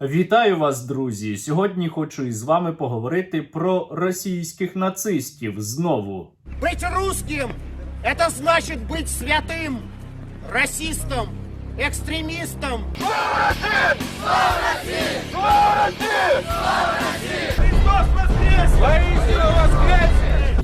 Вітаю вас, друзі! Сьогодні хочу із вами поговорити про російських нацистів знову. Быть русским – это значит быть святым, расистом, экстремистом.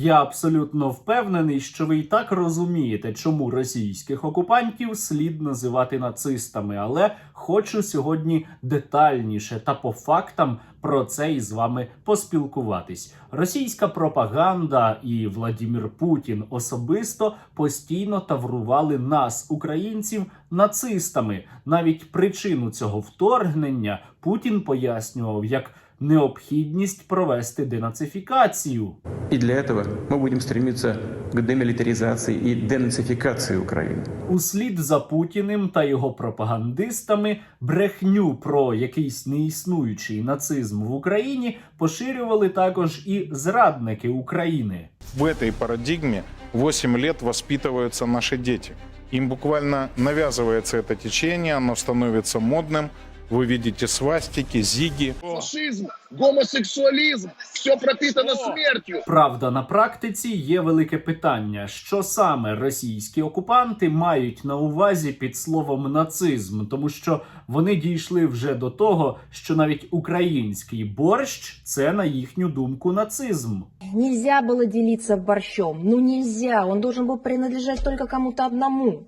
Я абсолютно впевнений, що ви і так розумієте, чому російських окупантів слід називати нацистами, але хочу сьогодні детальніше та по фактам про це із вами поспілкуватись. Російська пропаганда і Владімір Путін особисто постійно таврували нас, українців, нацистами. Навіть причину цього вторгнення Путін пояснював як необхідність провести денацифікацію. И для этого мы будем стремиться к демилитаризации и денацификации Украины. Услід за Путіним та його пропагандистами брехню про якийсь неіснуючий нацизм в Україні поширювали також і зрадники України. В этой парадигме 8 лет воспитываются наши дети. Им буквально навязывается это течение, оно становится модным. Вы видите свастики, зиги. фашизм, гомосексуализм, все пропитано смертью. Правда, на практиці є велике питання, що саме російські окупанти мають на увазі під словом нацизм, тому що вони дійшли вже до того, що навіть український борщ це на їхню думку нацизм. Нельзя было делиться борщом. Ну нельзя. Он должен был принадлежать только кому-то одному.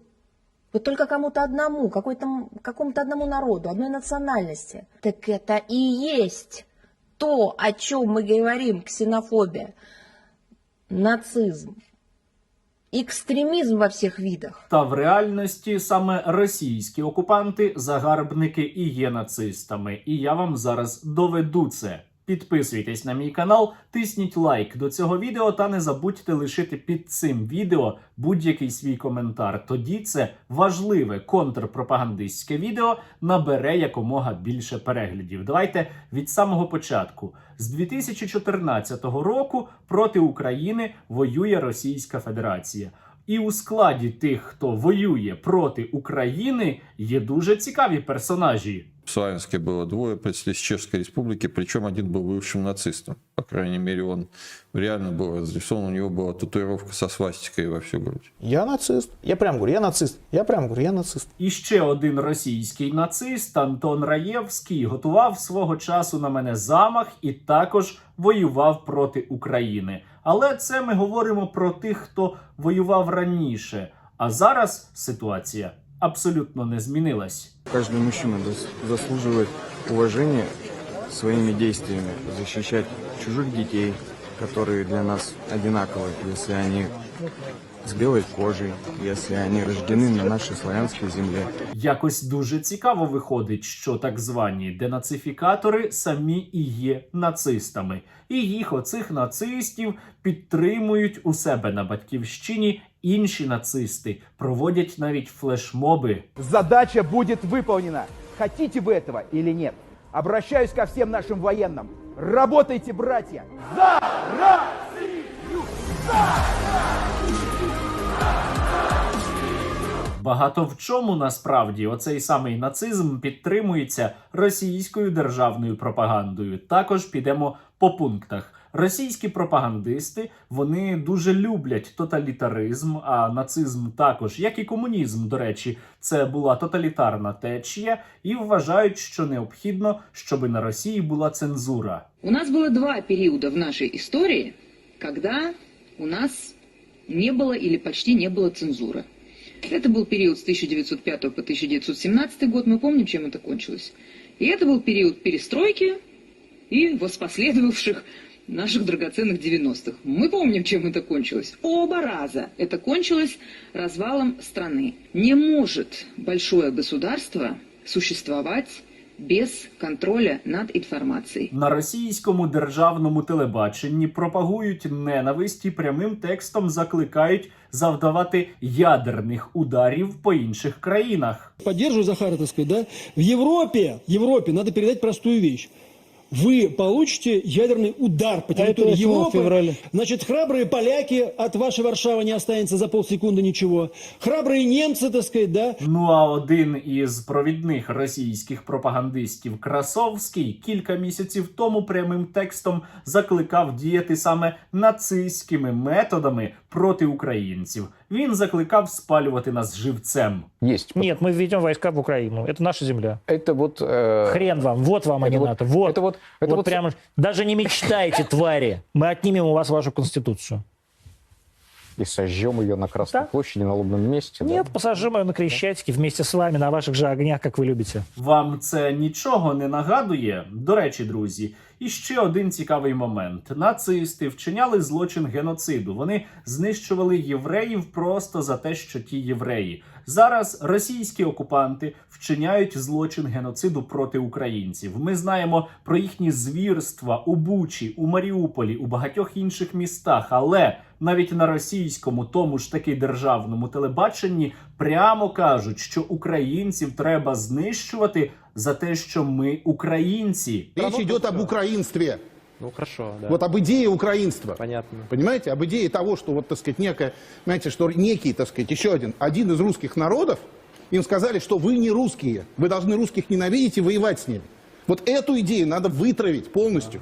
Вот только кому-то одному, какой-то, какому-то одному народу, одной национальности. Так это и есть то, о чем мы говорим, ксенофобия. Нацизм. Экстремизм во всех видах. Та в реальності саме російські окупанти, загарбники і є нацистами. І я вам зараз доведу це. Підписуйтесь на мій канал, тисніть лайк до цього відео та не забудьте лишити під цим відео будь-який свій коментар. Тоді це важливе контрпропагандистське відео набере якомога більше переглядів. Давайте від самого початку. З 2014 року проти України воює Російська Федерація. І у складі тих, хто воює проти України, є дуже цікаві персонажі. В Славянске было двое представителей Чешской Республики, причем один был бывшим нацистом. По крайней мере, он реально был разрисован, у него была татуировка со свастикой во всю грудь. Я нацист. Я прям говорю, я нацист. Я прям говорю, я нацист. І ще один російський нацист Антон Раєвський готував свого часу на мене замах і також воював проти України. Але це ми говоримо про тих, хто воював раніше. А зараз ситуація абсолютно не змінилась. Каждый мужчина дос- заслуживает уважения своими действиями, защищать чужих детей, которые для нас одинаковы, если они с белой кожей, если они рождены на нашей славянской земле. Якось дуже цікаво виходить, що так звані денацифікатори самі і є нацистами, і їх оцих нацистів підтримують у себе на батьківщині інші нацисти, проводять навіть флешмоби. Задача будет выполнена. Хотите вы этого или нет? Обращаюсь ко всем нашим военным. Работайте, братья! За Россию! Багато в чому насправді оцей самий нацизм підтримується російською державною пропагандою. Також підемо по пунктах. Російські пропагандисти вони дуже люблять тоталітаризм, а нацизм також, як і комунізм, до речі, це була тоталітарна течія, і вважають, що необхідно, щоб на Росії була цензура. У нас было два периода в нашей истории, когда у нас не было или почти не было цензуры. Это был период с 1905 по 1917 год, мы помним, чем это кончилось. И это был период перестройки и воспоследовавших наших драгоценных 90-х. Мы помним, чем это кончилось. Оба раза это кончилось развалом страны. Не может большое государство существовать без контроля над інформацією. На російському державному телебаченні пропагують ненависть і прямим текстом закликають завдавати ядерних ударів по інших країнах. Поддерживаю Захара, так сказать, да? В Европе, Европе надо передать простую вещь. вы получите ядерный удар по территории Европы. Значит, храбрые поляки от вашей Варшавы не останется за полсекунды ничего. Храбрые немцы, так сказать, да, Ну а один із провідних російських пропагандистів Красовський кілька місяців тому прямим текстом закликав діяти саме нацистськими методами проти українців. Він закликав спалювати нас живцем. Есть. Нет, мы введем войска в Украину. Это наша земля. Это вот... э, Хрен вам, вот вам, а это не вот- НАТО. Вот, Это вот... Это вот вот прямо, даже не мечтайте, твари. Мы отнимем у вас вашу конституцию. И сожжем ее на Красной Да. площади, на лобном месте. да? Нет, посажим ее на Крещатике вместе с вами на ваших же огнях, как вы любите. Вам це нічого не нагадує? До речі, друзі, і ще один цікавий момент: нацисти вчиняли злочин геноциду. Вони знищували євреїв просто за те, що ті євреї. Зараз російські окупанти вчиняють злочин геноциду проти українців. Ми знаємо про їхні звірства у Бучі, у Маріуполі, у багатьох інших містах, але навіть на російському, тому ж таки державному телебаченні прямо кажуть, що українців треба знищувати за те, що ми українці. Речь идет об украинстве. Ну, хорошо, да. Вот об идее украинства. Понятно. Понимаете? Об идее того, что вот, так сказать, некое, понимаете, что некий, так сказать, еще один, один из русских народов, им сказали, что вы не русские, вы должны русских ненавидеть и воевать с ними. Вот эту идею надо вытравить полностью.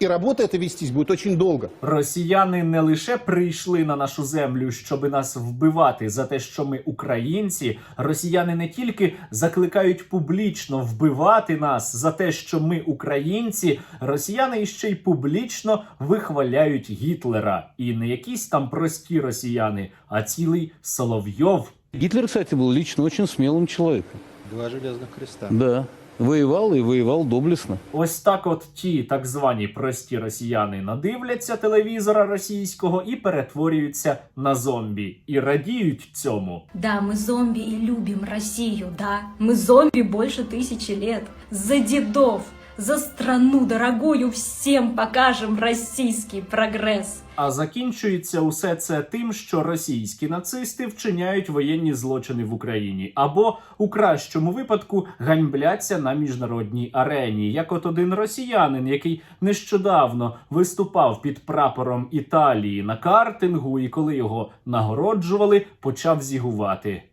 И работа эта вестись будет очень долго. Росіяни не лише прийшли на нашу землю, щоби нас вбивати за те, що ми українці. Росіяни не тільки закликають публічно вбивати нас за те, що ми українці. Росіяни іще й публічно вихваляють Гітлера. І не якісь там прості росіяни, а цілий Соловйов. Гитлер, кстати, был лично очень смелым человеком. Два железных креста. Да. Воевал и воевал доблестно. Ось так, от ті так звані прості росіяни надивляться телевізора російського і перетворюються на зомбі і радіють цьому. Да, мы зомби и любим Россию, да. Мы зомби больше тысячи лет. За дедов, за страну дорогую всем покажем российский прогресс. А закінчується усе це тим, що російські нацисти вчиняють воєнні злочини в Україні, або у кращому випадку ганьбляться на міжнародній арені, як от один росіянин, який нещодавно виступав під прапором Італії на картингу, і коли його нагороджували, почав зігувати.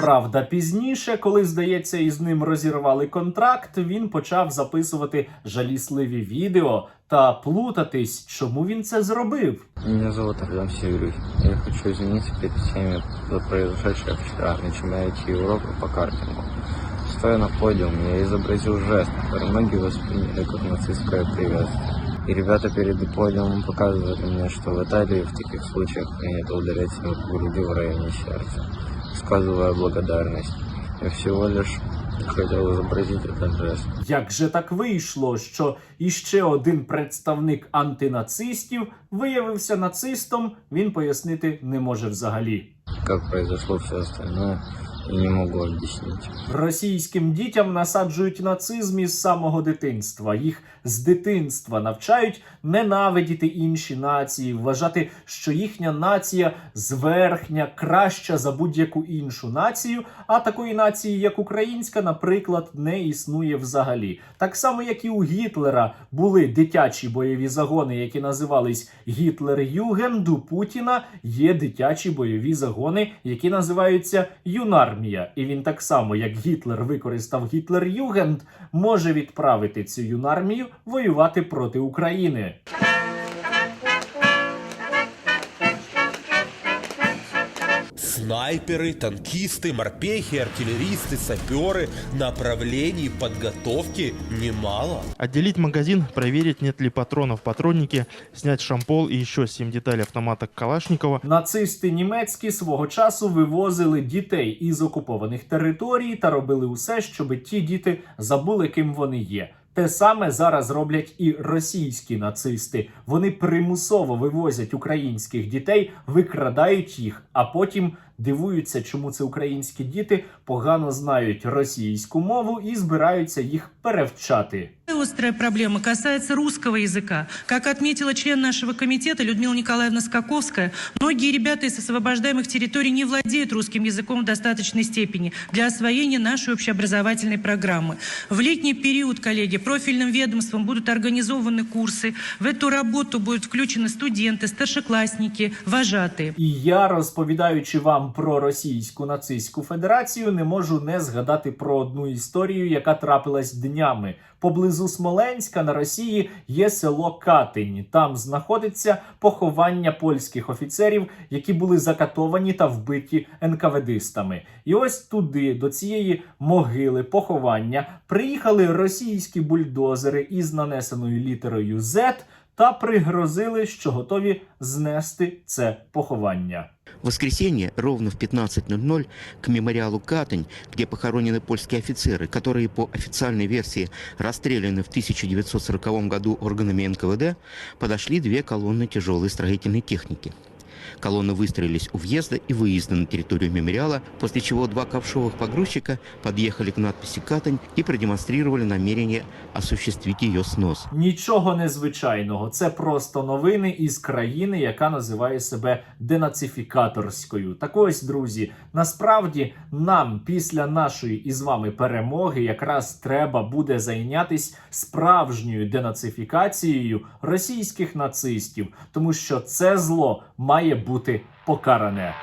Правда, пізніше, коли здається, із ним розірвали контракт, він почав записувати жалісливі відео та плутатись, чому він це зробив. Меня зовут Артем Северюк. Я хочу извиниться перед всеми за произошедшее вчера на чемпионате Европы по картингу. Стоя на подиуме, я изобразил жест, который многие восприняли как нацистское приветствие. И ребята перед подиумом показывали мне, что в Италии в таких случаях принято ударять себя по груди в районе сердца, сказывая благодарность. Я всего лишь хотел изобразить этот жест. Як же так вийшло, що іще один представник антинацистів виявився нацистом, він пояснити не може взагалі. Как произошло все остальное, не могу объяснить. Російським дітям насаджують нацизм із самого дитинства. Їх з дитинства навчають ненавидіти інші нації, вважати, що їхня нація зверхня, краща за будь-яку іншу націю. А такої нації, як українська, наприклад, не існує взагалі. Так само, як і у Гітлера були дитячі бойові загони, які називались Гітлер-Югенд, у Путіна є дитячі бойові загони, які називаються Юнармія. І він так само, як Гітлер використав Гітлер-Югенд, може відправити цю юнармію воювати проти України. Снайперы, танкисты, морпехи, артиллеристы, саперы. Направлений подготовки немало. Отделить магазин, проверить, нет ли патронов в патроннике, снять шампол и еще 7 деталей автомата Калашникова. Нацисти німецькі свого часу вивозили дітей із окупованих територій та робили усе, щоб ті діти забули, ким вони є. Те саме зараз роблять і російські нацисти. Вони примусово вивозять українських дітей, викрадають їх, а потім дивуються, чому це українські діти погано знають російську мову і збираються їх перевчати. Острая проблема касается русского языка. Как отметила член нашего комитета Людмила Николаевна Скаковская, многие ребята из освобождаемых территорий не владеют русским языком в достаточной степени для освоения нашей общеобразовательной программы. В летний период, коллеги, профильным ведомством будут организованы курсы. В эту работу будут включены студенты, старшеклассники, вожатые. І я, розповідаючи вам про російську нацистську федерацію, не можу не згадати про одну історію, яка трапилась днями. Поблизу Смоленська на Росії є село Катинь. Там знаходиться поховання польських офіцерів, які були закатовані та вбиті НКВДистами. І ось туди, до цієї могили поховання, приїхали російські бульдозери із нанесеною літерою Z та пригрозили, що готові знести це поховання. В воскресенье ровно в 15.00 к мемориалу Катань, где похоронены польские офицеры, которые по официальной версии расстреляны в 1940 году органами НКВД, подошли две колонны тяжелой строительной техники. Колонны выстроились у въезда и выезда на территорию мемориала, после чего два ковшовых погрузчика подъехали к надписи «Катань» и продемонстрировали намерение осуществить ее снос. Нічого незвичайного. Це просто новини із країни, яка називає себе денацифікаторською. Так ось, друзі, насправді нам після нашої із вами перемоги якраз треба буде зайнятись справжньою денацифікацією російських нацистів, тому що це зло має бути покаране.